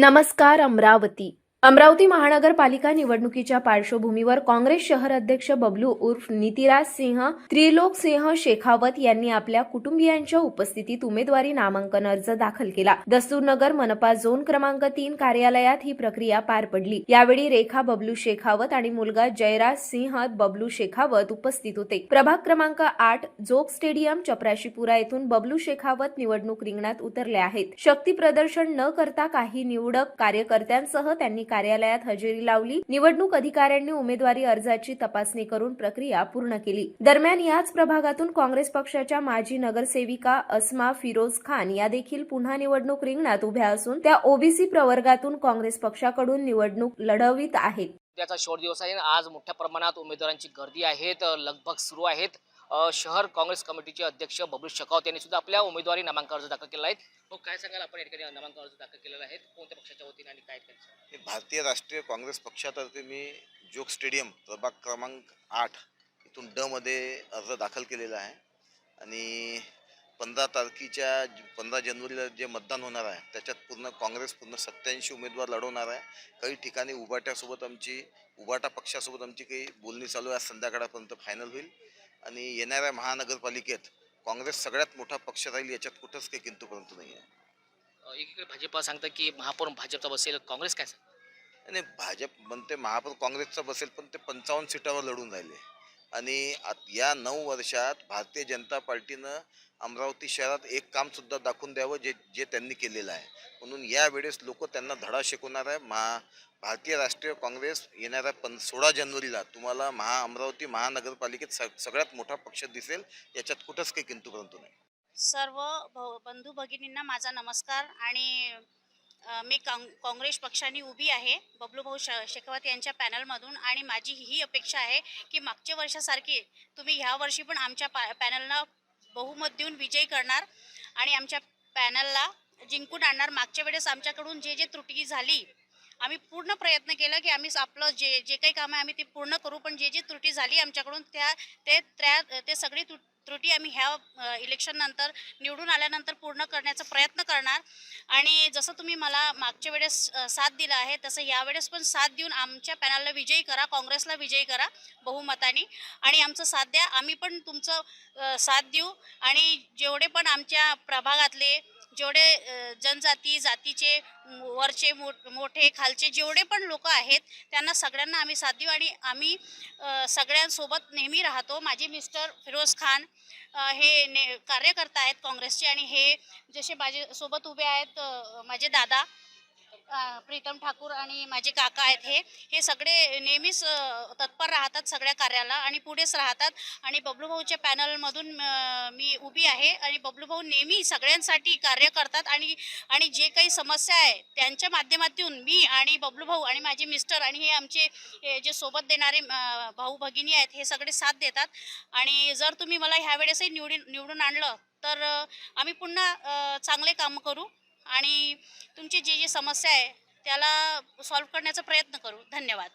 नमस्कार अमरावती. अमरावती महानगरपालिका निवडणुकीच्या पार्श्वभूमीवर काँग्रेस शहर अध्यक्ष बबलू उर्फ नितिराज सिंह त्रिलोक सिंह शेखावत यांनी आपल्या कुटुंबियांच्या उपस्थितीत उमेदवारी नामांकन अर्ज दाखल केला. दस्तूरनगर मनपा झोन क्रमांक तीन कार्यालयात ही प्रक्रिया पार पडली. यावेळी रेखा बबलू शेखावत आणि मुलगा जयराज सिंह बबलू शेखावत उपस्थित होते. प्रभाग क्रमांक आठ जोग स्टेडियम चपराशीपुरा येथून बबलू शेखावत निवडणूक रिंगणात उतरले आहेत. शक्ती प्रदर्शन न करता काही निवडक कार्यकर्त्यांसह त्यांनी कार्यालयात हजेरी लावली. निवडणूक अधिकाऱ्यांनी उमेदवारी अर्जाची तपासणी करून प्रक्रिया पूर्ण केली. दरम्यान याच प्रभागातून काँग्रेस पक्षाच्या माजी नगरसेविका अस्मा फिरोज खान या देखील पुन्हा निवडणूक रिंगणात उभ्या असून त्या ओबीसी प्रवर्गातून काँग्रेस पक्षाकडून निवडणूक लढवित आहेत. त्याचा शेवट दिवस आहे. आज मोठ्या प्रमाणात उमेदवारांची गर्दी आहे लगभग सुरू आहेत. शहर काँग्रेस कमिटीचे अध्यक्ष बबलू शकावत यांनी सुद्धा आपल्या उमेदवारी नामांक अर्ज दाखल केला आहे. मग काय सांगाल आपण या ठिकाणी नामांक अर्ज दाखल केलेला आहे? कोणत्या पक्षाच्या वतीने आणि काय करायचं भारतीय राष्ट्रीय काँग्रेस पक्षातर्फे मी जोग स्टेडियम प्रभाग क्रमांक आठ इथून ड मध्ये अर्ज दाखल केलेला आहे. आणि पंधरा तारखेच्या पंधरा जानेवारीला जे मतदान होणार आहे त्याच्यात पूर्ण काँग्रेस पूर्ण सत्याऐंशी उमेदवार लढवणार आहे. काही ठिकाणी उबाट्यासोबत आमची उबाटा पक्षासोबत आमची काही बोलणी चालू आहे. संध्याकाळपर्यंत फायनल होईल. आणि येणाऱ्या महानगरपालिकेत काँग्रेस सगळ्यात मोठा पक्ष राहील याच्यात कुठंच काही किंतू परंतु नाही आहे. एकीकडे भाजपा सांगतं की महापौर भाजपचा बसेल काँग्रेस काय सांगतं? आणि भाजप म्हणते महापौर काँग्रेसचा बसेल पण ते पंचावन्न सीटावर लढून राहिले. आणि आत- या नऊ वर्षात भारतीय जनता पार्टीनं अमरावती शहरात एक कामसुद्धा दाखवून द्यावं जे जे त्यांनी केलेलं आहे. म्हणून यावेळेस लोक त्यांना धडा शिकवणार आहे. महा भारतीय राष्ट्रीय काँग्रेस येणाऱ्या पं सोळा जानेवारीला तुम्हाला महा अमरावती महानगरपालिकेत स सगळ्यात मोठा पक्ष दिसेल. याच्यात कुठंच काही किंतू परंतु नाही. सर्व भ- बंधू भगिनींना माझा नमस्कार आणि मी काँग काँग्रेस पक्षाने उभी आहे. बबलूभाऊ श शेखावत यांच्या पॅनलमधून आणि माझी ही अपेक्षा आहे की मागच्या वर्षासारखी तुम्ही ह्या वर्षी पण आमच्या पॅ पॅनलला बहुमत देऊन विजयी करणार आणि आमच्या पॅनलला जिंकून आणणार. मागच्या वेळेस आमच्याकडून जे जे त्रुटी झाली आम्ही पूर्ण प्रयत्न केला की आम्ही आपलं जे जे काही काम आहे आम्ही ते पूर्ण करू पण जे जे त्रुटी झाली आमच्याकडून त्या ते त्या ते सगळी त्रुट त्रुटी आम्ही ह्या इलेक्शननंतर निवडून आल्यानंतर पूर्ण करण्याचा प्रयत्न करणार. आणि जसं तुम्ही मला मागच्या वेळेस साथ दिला आहे तसं यावेळेस पण साथ देऊन आमच्या पॅनलला विजयी करा काँग्रेसला विजयी करा बहुमताने. आणि आमचं साथ द्या. आम्ही पण तुमचं साथ देऊ. आणि जेवढे पण आमच्या प्रभागातले जेवढे जनजाती जातीचे वरचे मो मोठे खालचे जेवढे पण लोक आहेत त्यांना सगळ्यांना आम्ही साथ देऊ आणि आम्ही सगळ्यांसोबत नेहमी राहतो. माझे मिस्टर फिरोज खान हे ने कार्यकर्ता आहेत काँग्रेसचे आणि हे जसे माझे सोबत उभे आहेत माझे दादा प्रीतम ठाकूर आणि माझे काका आहेत हे. हे सगळे नेहमीच तत्पर राहतात सगळ्या कार्याला आणि पुढेच राहतात. आणि बबलूभाऊच्या पॅनलमधून मी उभी आहे आणि बबलूभाऊ नेहमी सगळ्यांसाठी कार्य करतात आणि आणि जे काही समस्या आहे त्यांच्या माध्यमातून मी आणि बबलूभाऊ आणि माझे मिस्टर आणि हे आमचे हे जे सोबत देणारे भाऊ भगिनी आहेत हे सगळे साथ देतात. आणि जर तुम्ही मला ह्यावेळेसही निवडून निवडून आणलं तर आम्ही पुन्हा चांगले काम करू. आणि तुमची जी जी समस्या आहे त्याला सॉल्व्ह करण्याचा प्रयत्न करू. धन्यवाद.